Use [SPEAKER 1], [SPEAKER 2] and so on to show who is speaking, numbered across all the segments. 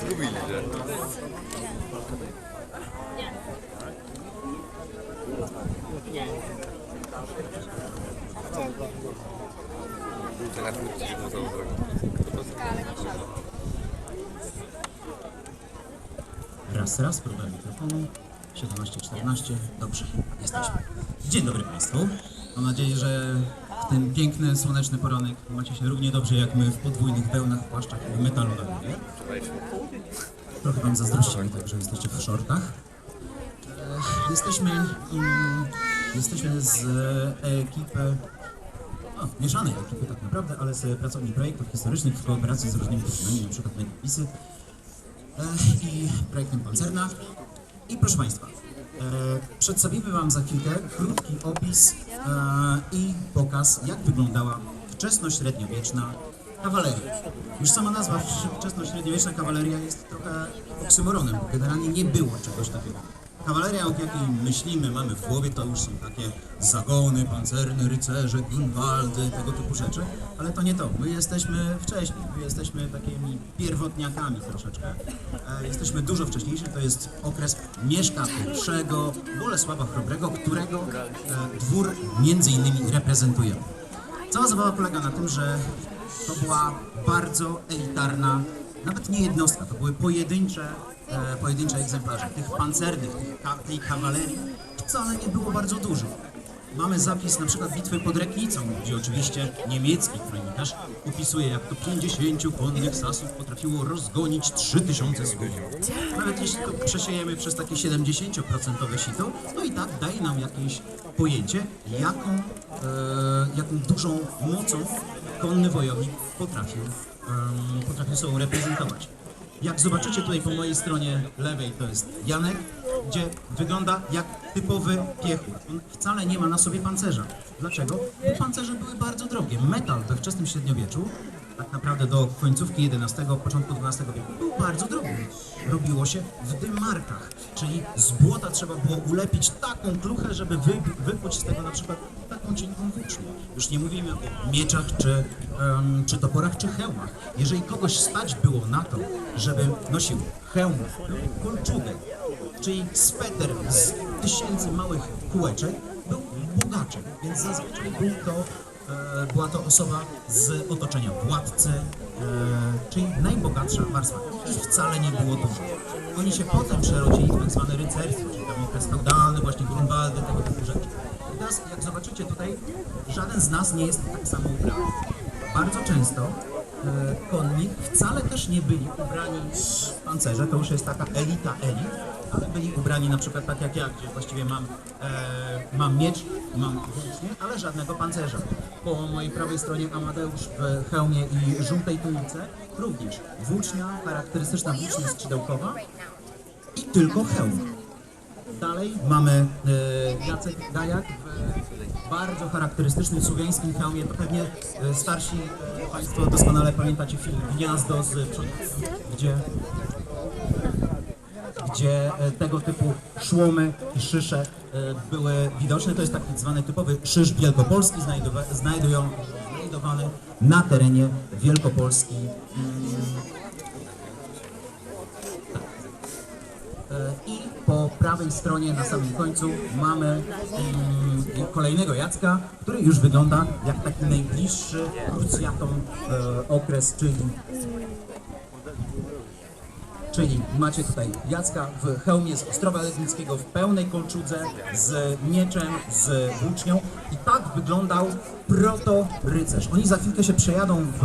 [SPEAKER 1] Zgubili, że? Teraz nie.
[SPEAKER 2] Raz, raz, próba mikrofonu. 17-14. Dobrze, jesteśmy. Dzień dobry Państwu. Mam nadzieję, że ten piękny, słoneczny poranek macie się równie dobrze jak my w podwójnych wełnach, płaszczach i metalu na głowie. Trochę Wam zazdrościmy, także jesteście w shortach. E, Jesteśmy, mm, jesteśmy z ekipy, no, mieszanej ekipy tak naprawdę, ale z pracowni projektów historycznych w kooperacji z różnymi firmami, na przykład Megapisy e, i projektem Pancerna. I proszę Państwa, przedstawimy Wam za chwilkę krótki opis e, i pokaz, jak wyglądała wczesnośredniowieczna kawaleria. Już sama nazwa wcz- wczesnośredniowieczna kawaleria jest trochę oksymoronem, bo generalnie nie było czegoś takiego. Kawaleria, o jakiej myślimy, mamy w głowie, to już są takie zagony, pancerne, rycerze, Grunwaldy, tego typu rzeczy, ale to nie to. My jesteśmy wcześniej, my jesteśmy takimi pierwotniakami troszeczkę. E, jesteśmy dużo wcześniejsi, to jest okres Mieszka I, Bolesława Chrobrego, którego e, dwór między innymi reprezentujemy. Cała zabawa polega na tym, że to była bardzo elitarna, nawet nie jednostka, to były pojedyncze, e, pojedyncze egzemplarze. Tych pancernych, tych, tej kawalerii wcale nie było bardzo dużo. Mamy zapis na przykład bitwy pod Reknicą, gdzie oczywiście niemiecki kronikarz opisuje, jak to 50 konnych sasów potrafiło rozgonić 3000 sługów. Nawet jeśli to przesiejemy przez takie 70% sito, to i tak daje nam jakieś pojęcie, jaką, e, jaką dużą mocą konny wojownik potrafił, em, potrafił sobą reprezentować. Jak zobaczycie tutaj po mojej stronie lewej, to jest Janek, gdzie wygląda jak typowy piechur. On wcale nie ma na sobie pancerza. Dlaczego? Bo pancerze były bardzo drogie. Metal we wczesnym średniowieczu, tak naprawdę do końcówki XI, początku XII wieku, był bardzo drogi. Robiło się w dymarkach, czyli z błota trzeba było ulepić taką kluchę, żeby wy, z tego na przykład taką cienką włócznię. Już nie mówimy o mieczach, czy, em, czy toporach, czy hełmach. Jeżeli kogoś stać było na to, żeby nosił hełm, kolczugę, czyli sweter z tysięcy małych kółeczek, był bogaczem, więc zazwyczaj był to, e, była to osoba z otoczenia władcy, e, czyli najbogatsza warstwa. Ich wcale nie było dużo. Oni się potem przerodzili w tak zwane rycerstwo, czyli tam okres feudalny, właśnie Grunwaldy, tego typu rzeczy. Teraz, jak zobaczycie tutaj, żaden z nas nie jest tak samo ubrany. Bardzo często e, konni wcale też nie byli ubrani w pancerze, to już jest taka elita elit, ale byli ubrani na przykład tak jak ja, gdzie właściwie mam, e, mam miecz, mam włócznie, ale żadnego pancerza. Po mojej prawej stronie Amadeusz w hełmie i żółtej tunice również włócznia, charakterystyczna włócznia skrzydełkowa i tylko hełm. Dalej mamy e, Jacek Gajak w bardzo charakterystycznym słowiańskim hełmie. Pewnie e, starsi e, Państwo doskonale pamiętacie film Gniazdo z gdzie, gdzie e, tego typu szłomy i szysze były widoczne. To jest taki zwany typowy szysz wielkopolski, znajdują, znajdowany na terenie Wielkopolski. I po prawej stronie na samym końcu mamy mm, kolejnego Jacka, który już wygląda jak taki najbliższy krucjatom e, okres, czyli Czyli macie tutaj Jacka w hełmie z Ostrowa Lednickiego w pełnej kolczudze, z mieczem, z włócznią i tak wyglądał proto-rycerz. Oni za chwilkę się przejadą w,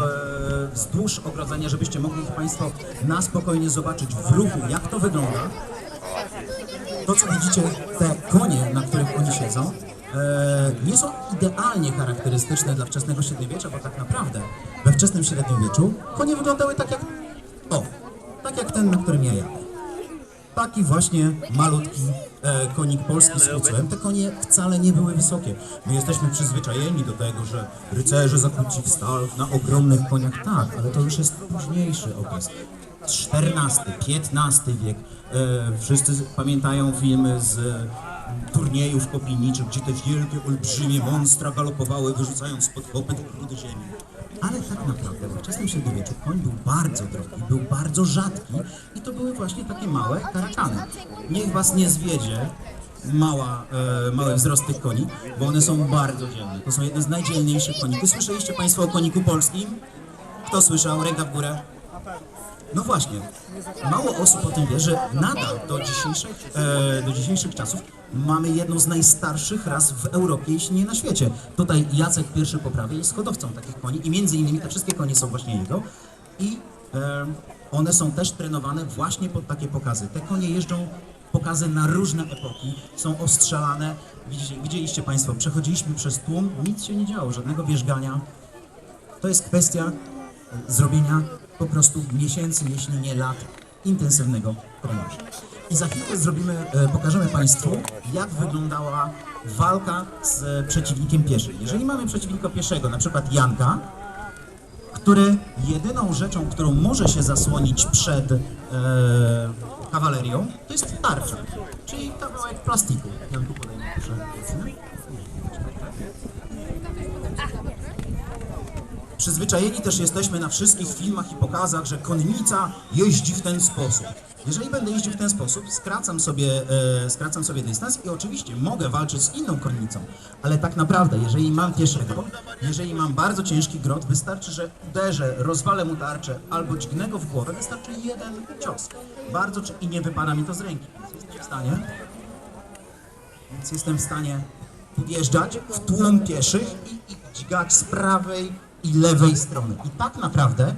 [SPEAKER 2] wzdłuż ogrodzenia, żebyście mogli Państwo na spokojnie zobaczyć w ruchu, jak to wygląda. To, co widzicie, te konie, na których oni siedzą, e, nie są idealnie charakterystyczne dla wczesnego średniowiecza, bo tak naprawdę we wczesnym średniowieczu konie wyglądały tak jak... O, tak jak ten, na którym ja jadę. Taki właśnie malutki e, konik polski z kucłem. Te konie wcale nie były wysokie. My jesteśmy przyzwyczajeni do tego, że rycerze zakuci w stal na ogromnych koniach. Tak, ale to już jest późniejszy okres. XIV, XV wiek. E, wszyscy pamiętają filmy z turniejów kopijniczych, gdzie te wielkie, olbrzymie monstra galopowały, wyrzucając spod kopyt do ziemi. Ale tak naprawdę we wczesnym średniowieczu koń był bardzo drogi, był bardzo rzadki i to były właśnie takie małe karakany. Niech was nie zwiedzie mała, e, mały wzrost tych koni, bo one są bardzo dzielne. To są jedne z najdzielniejszych koników. Słyszeliście Państwo o koniku polskim? Kto słyszał? Ręka w górę. No właśnie, mało osób o tym wie, że nadal do dzisiejszych, e, do dzisiejszych czasów mamy jedną z najstarszych ras w Europie, jeśli nie na świecie. Tutaj Jacek pierwszy po prawej jest hodowcą takich koni i między innymi te wszystkie konie są właśnie jego i e, one są też trenowane właśnie pod takie pokazy. Te konie jeżdżą pokazy na różne epoki, są ostrzelane. Widzieliście Państwo, przechodziliśmy przez tłum, nic się nie działo, żadnego wierzgania, to jest kwestia zrobienia po prostu miesięcy, jeśli nie lat intensywnego treningu. I za chwilę zrobimy, e, pokażemy Państwu, jak wyglądała walka z e, przeciwnikiem pieszym. Jeżeli mamy przeciwnika pieszego, na przykład Janka, który jedyną rzeczą, którą może się zasłonić przed e, kawalerią, to jest tarcza, czyli kawałek plastiku. Ja tu podejmę, proszę. Przyzwyczajeni też jesteśmy na wszystkich filmach i pokazach, że konnica jeździ w ten sposób. Jeżeli będę jeździł w ten sposób, skracam sobie, e, skracam sobie dystans i oczywiście mogę walczyć z inną konnicą, ale tak naprawdę, jeżeli mam pieszego, jeżeli mam bardzo ciężki grot, wystarczy, że uderzę, rozwalę mu tarczę albo dźgnę go w głowę, wystarczy jeden cios. Bardzo i nie wypada mi to z ręki. Więc jestem w stanie, więc jestem w stanie podjeżdżać w tłum pieszych i, i dźgać z prawej i lewej strony. I tak naprawdę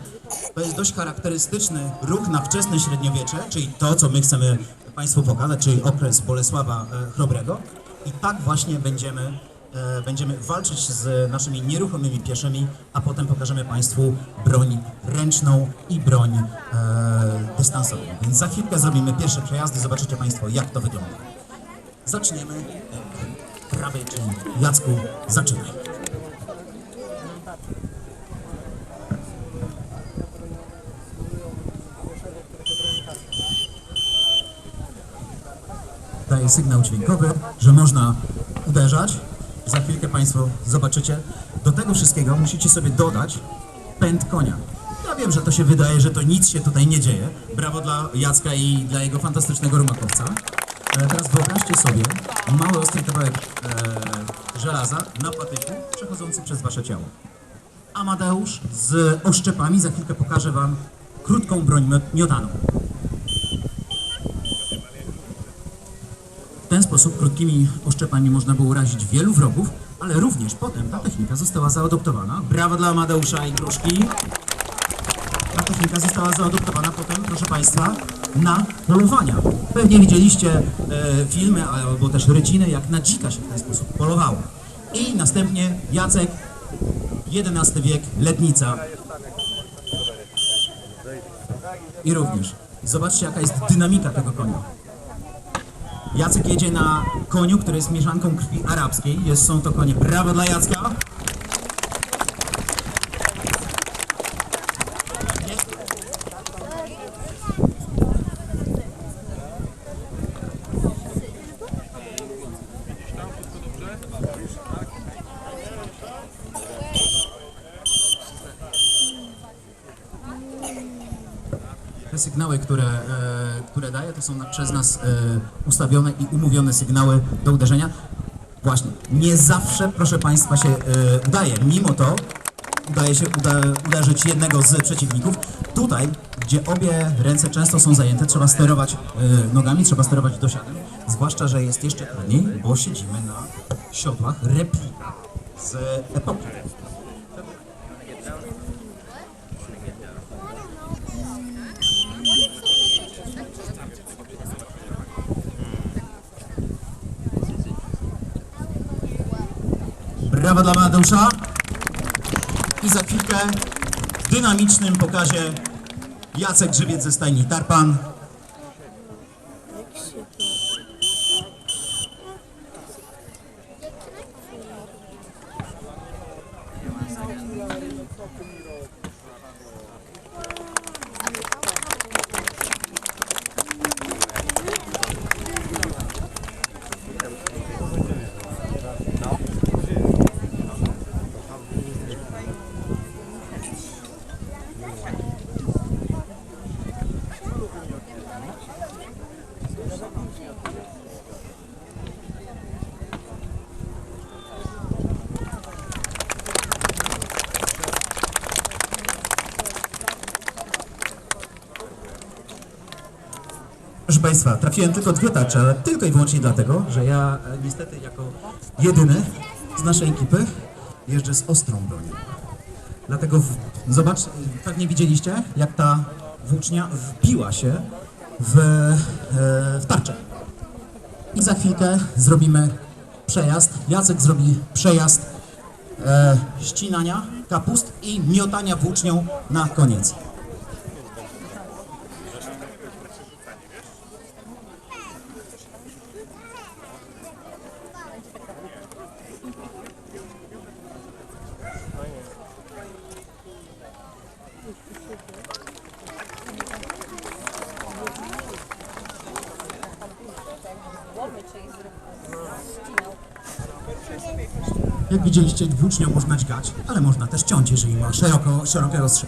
[SPEAKER 2] to jest dość charakterystyczny ruch na wczesne średniowiecze, czyli to, co my chcemy Państwu pokazać, czyli okres Bolesława e, Chrobrego. I tak właśnie będziemy, e, będziemy walczyć z naszymi nieruchomymi pieszymi, a potem pokażemy Państwu broń ręczną i broń e, dystansową. Więc za chwilkę zrobimy pierwsze przejazdy, zobaczycie Państwo, jak to wygląda. Zaczniemy prawej, czyli Jacku, zaczynaj. Daje sygnał dźwiękowy, że można uderzać. Za chwilkę Państwo zobaczycie. Do tego wszystkiego musicie sobie dodać pęd konia. Ja wiem, że to się wydaje, że to nic się tutaj nie dzieje. Brawo dla Jacka i dla jego fantastycznego rumakowca. E, teraz wyobraźcie sobie mały ostry kawałek e, żelaza na patyku przechodzący przez Wasze ciało. Amadeusz z oszczepami za chwilkę pokaże Wam krótką broń miot- miotaną. W ten sposób krótkimi oszczepami można było urazić wielu wrogów, ale również potem ta technika została zaadoptowana. Brawo dla Amadeusza i Gruszki. Ta technika została zaadoptowana potem, proszę Państwa, na polowania. Pewnie widzieliście e, filmy albo też ryciny, jak na dzika się w ten sposób polowało. I następnie Jacek, XI wiek, letnica. I również. Zobaczcie, jaka jest dynamika tego konia. Jacek jedzie na koniu, który jest mieszanką krwi arabskiej. Jest, są to konie. Brawo dla Jacka. Sygnały, które, e, które daje, to są przez nas e, ustawione i umówione sygnały do uderzenia. Właśnie, nie zawsze, proszę Państwa, się e, udaje. Mimo to udaje się uda, uderzyć jednego z przeciwników. Tutaj, gdzie obie ręce często są zajęte, trzeba sterować nogami, trzeba sterować dosiadem. Zwłaszcza, że jest jeszcze trudniej, bo siedzimy na siodłach replika z epoki. Brawa dla Amadeusza. I za chwilkę w dynamicznym pokazie Jacek Grzybiec ze stajni Tarpan. Państwa, trafiłem tylko dwie tarcze, ale tylko i wyłącznie dlatego, że ja e, niestety jako jedyny z naszej ekipy jeżdżę z ostrą bronią. Dlatego w, zobacz, pewnie widzieliście, jak ta włócznia wbiła się w, e, w tarczę. I za chwilkę zrobimy przejazd. Jacek zrobi przejazd e, ścinania kapust i miotania włócznią na koniec. Jak widzieliście, włócznią można dźgać, ale można też ciąć, jeżeli ma szeroko, szerokie ostrze.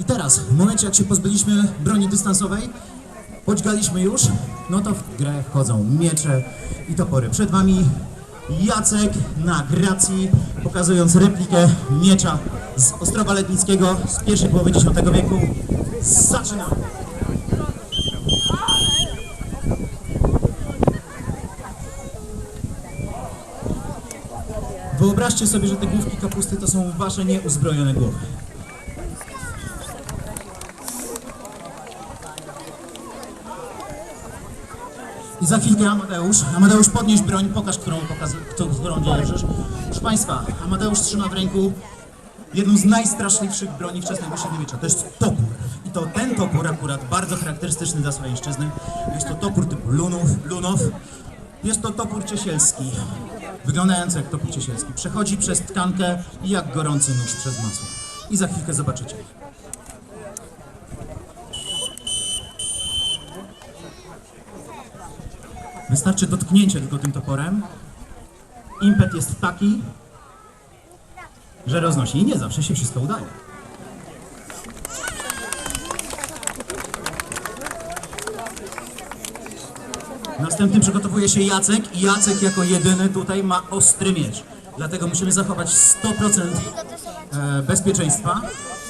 [SPEAKER 2] I teraz, w momencie jak się pozbyliśmy broni dystansowej, podźgaliśmy już, no to w grę wchodzą miecze i topory. Przed wami Jacek na gracji, pokazując replikę miecza z Ostrowa Letnickiego z pierwszej połowy X wieku. Zaczynamy! Wyobraźcie sobie, że te główki kapusty to są wasze nieuzbrojone głowy. I za chwilkę Amadeusz. Amadeusz, podnieś broń, pokaż, którą, pokaz, którą, dzierżysz. Proszę Państwa, Amadeusz trzyma w ręku jedną z najstraszliwszych broni wczesnego średniowiecza. To jest topór. I to ten topór akurat, bardzo charakterystyczny dla Słowiańszczyzny. Jest to topór typu lunów, lunow. Jest to topór ciesielski, wyglądający jak topór ciesielski. Przechodzi przez tkankę i jak gorący nóż przez masło. I za chwilkę zobaczycie. Wystarczy dotknięcie tylko tym toporem. Impet jest taki, że roznosi. I nie zawsze się wszystko udaje. Następnym przygotowuje się Jacek i Jacek jako jedyny tutaj ma ostry miecz. Dlatego musimy zachować 100% e, bezpieczeństwa,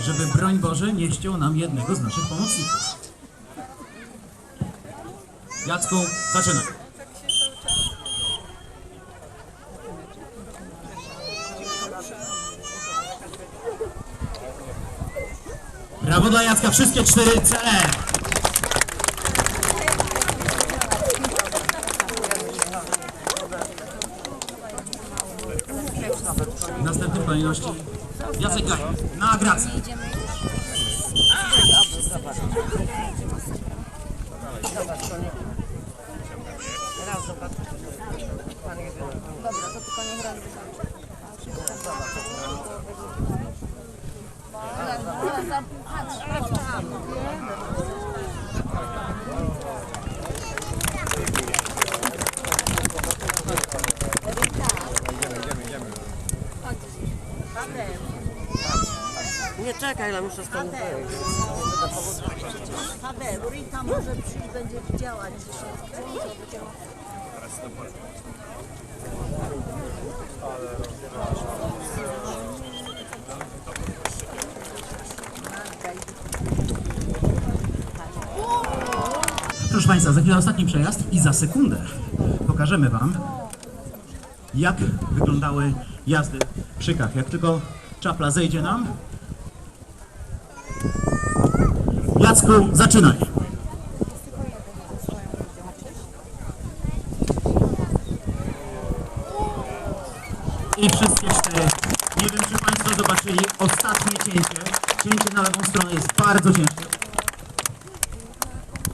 [SPEAKER 2] żeby broń Boże nie ściął nam jednego z naszych pomocników. Jacku, zaczynaj. Brawo dla Jacka, wszystkie cztery cele! W następnej kolejności Jacek Gaj, na grację.
[SPEAKER 3] Dobra, to tylko niech raz
[SPEAKER 4] Nie czekaj, ale muszę stąd wyjść.
[SPEAKER 5] Paweł, Rita może przyjść, będzie widziała dzisiaj.
[SPEAKER 2] Proszę Państwa, za chwilę ostatni przejazd i za sekundę pokażemy Wam, jak wyglądały jazdy przy kach. Jak tylko czapla zejdzie nam. Jacku, zaczynaj! I wszystkie cztery. Nie wiem, czy Państwo zobaczyli ostatnie cięcie. Cięcie na lewą stronę jest bardzo ciężkie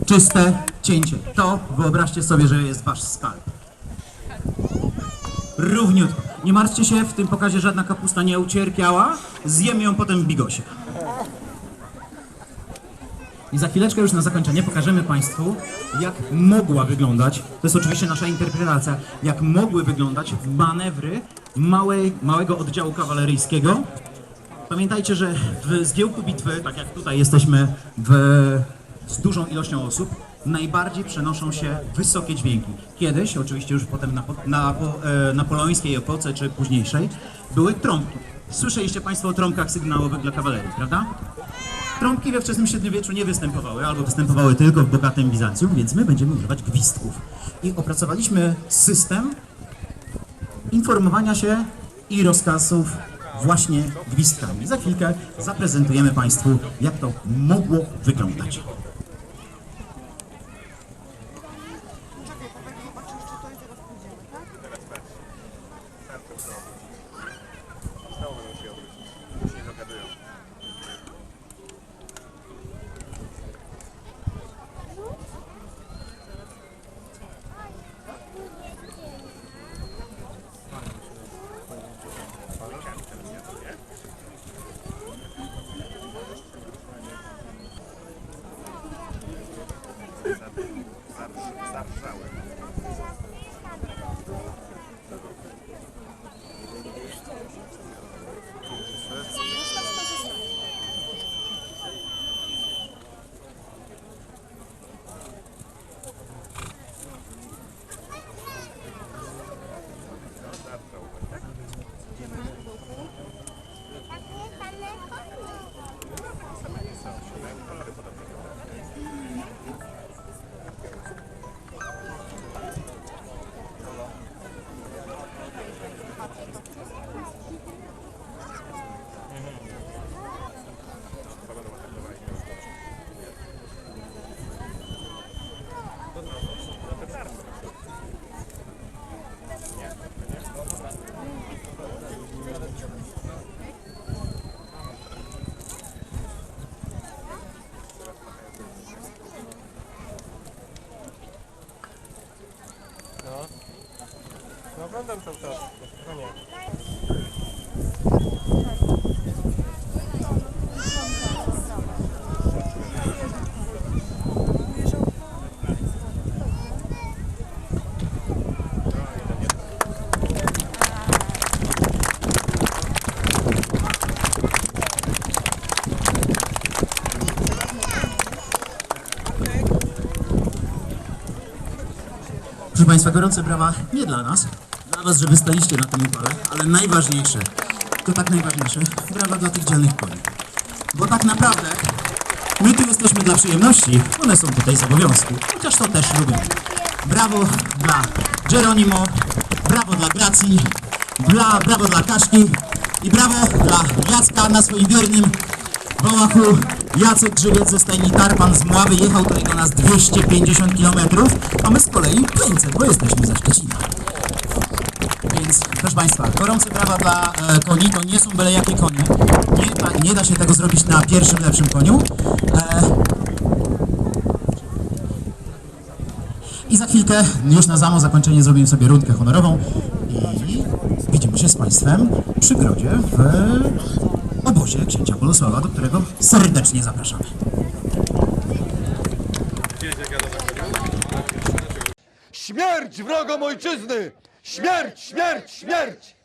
[SPEAKER 2] czyste cięcie. To wyobraźcie sobie, że jest wasz skalp. Równiutko. Nie martwcie się, w tym pokazie żadna kapusta nie ucierpiała. Zjemy ją potem w bigosie. I za chwileczkę już na zakończenie pokażemy Państwu, jak mogła wyglądać, to jest oczywiście nasza interpretacja, jak mogły wyglądać manewry małej, małego oddziału kawaleryjskiego Pamiętajcie, że w zgiełku bitwy, tak jak tutaj jesteśmy w, z dużą ilością osób, najbardziej przenoszą się wysokie dźwięki. Kiedyś, oczywiście już potem na, na po- e, napoleońskiej epoce czy późniejszej, były trąbki. Słyszeliście Państwo o trąbkach sygnałowych dla kawalerii, prawda? Trąbki we wczesnym średniowieczu nie występowały, albo występowały tylko w bogatym Bizancjum, więc my będziemy używać gwizdków. I opracowaliśmy system informowania się i rozkazów właśnie gwizdkami. Za chwilkę zaprezentujemy Państwu, jak to mogło wyglądać.
[SPEAKER 6] No oglądam cały czas, no nie.
[SPEAKER 2] Proszę Państwa, gorące brawa nie dla nas, Was, że wystaliście na tym upale, ale najważniejsze, to tak najważniejsze, brawa dla tych dzielnych koni. Bo tak naprawdę my tu jesteśmy dla przyjemności, one są tutaj z obowiązku, chociaż to też lubią. Brawo dla Geronimo, brawo dla Gracji, bla, brawo dla Kaszki i brawo dla Jacka na swoim wiernym Wołachu Jacek Grzybiec ze stajni Tarpan z Mławy jechał tutaj do nas 250 km, a my z kolei 500, bo jesteśmy ze Szczecina. Proszę Państwa, gorące brawa dla e, koni, to nie są byle jakie konie. Nie, da- nie da się tego zrobić na pierwszym lepszym koniu. E, I za chwilkę, już na samo zakończenie zrobimy sobie rundkę honorową i widzimy się z Państwem przy grodzie w obozie księcia Bolesława, do którego serdecznie zapraszamy.
[SPEAKER 7] Śmierć wrogom ojczyzny! Śmierć, śmierć, śmierć!